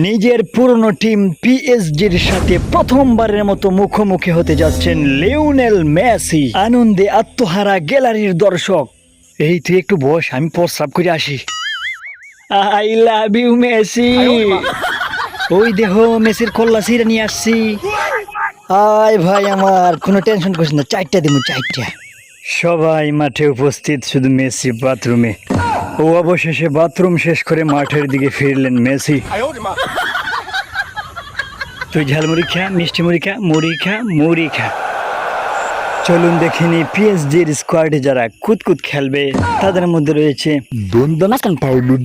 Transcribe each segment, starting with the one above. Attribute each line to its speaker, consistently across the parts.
Speaker 1: নিজের পুরনো টিম পিএসজির সাথে প্রথমবারের মতো মুখোমুখি হতে যাচ্ছেন লিওনেল মেসি। আনন্দে আত্মহারা গ্যালারির দর্শক। এই তুই একটু বস আমি প্রস্রাব করে আসি। I love you Messi. ওই দেহ মেসির কল্লা সিরা নিয়ে আসছি। আয় ভাই আমার কোনো টেনশন করিস না চারটা দিব চারটা। সবাই মাঠে উপস্থিত শুধু মেসি বাথরুমে। ও অবশেষে বাথরুম শেষ করে মাঠের দিকে ফিরলেন মেসি। তুই ঝালমুড়ি খা মিষ্টি মুড়ি খা মুড়ি খা মুড়ি খা। চলুন দেখিনি পিএসজির স্কোয়াডে যারা কুতকুত খেলবে তাদের মধ্যে রয়েছে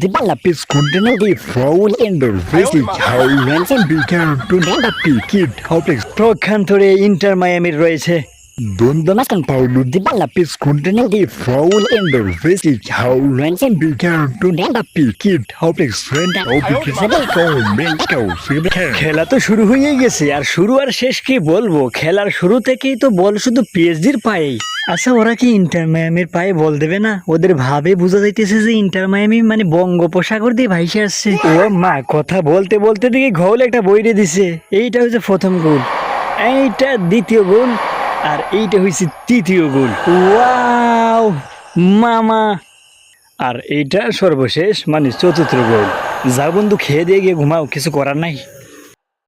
Speaker 2: di balla per scontare di Frauen in der Wesel Haulensen began to never pick it how to
Speaker 1: প্রক্ষান্তরে ইন্টার মায়ামির রয়েছে।
Speaker 2: Dondernacken Paulo di balla per scontare di Frauen in der Wesel Haulensen began to never pick it how to out because they go mental
Speaker 1: খেলা তো শুরু হয়ে গেছে আর শুরু আর শেষ কি বলব? খেলার শুরু থেকেই তো বল শুধু পিএসজির পায়েই। আচ্ছা ওরা কি ইন্টার মায়ামির পায়ে বল দেবে না? ওদের ভাবে বোঝা যাইতেছে যে ইন্টার মায়ামি মানে বঙ্গোপসাগর দিয়ে ভাইসে আসছে। ও মা কথা বলতে বলতে দেখি ঘোল একটা বইরে দিছে। এইটা হচ্ছে প্রথম গোল। এইটা দ্বিতীয় গোল। আর এইটা হয়েছে তৃতীয় গোল ওয়াও, মামা। আর এইটা সর্বশেষ মানে চতুর্থ গোল যা বন্ধু, খেয়ে দিয়ে গিয়ে ঘুমাও, কিছু করার নাই।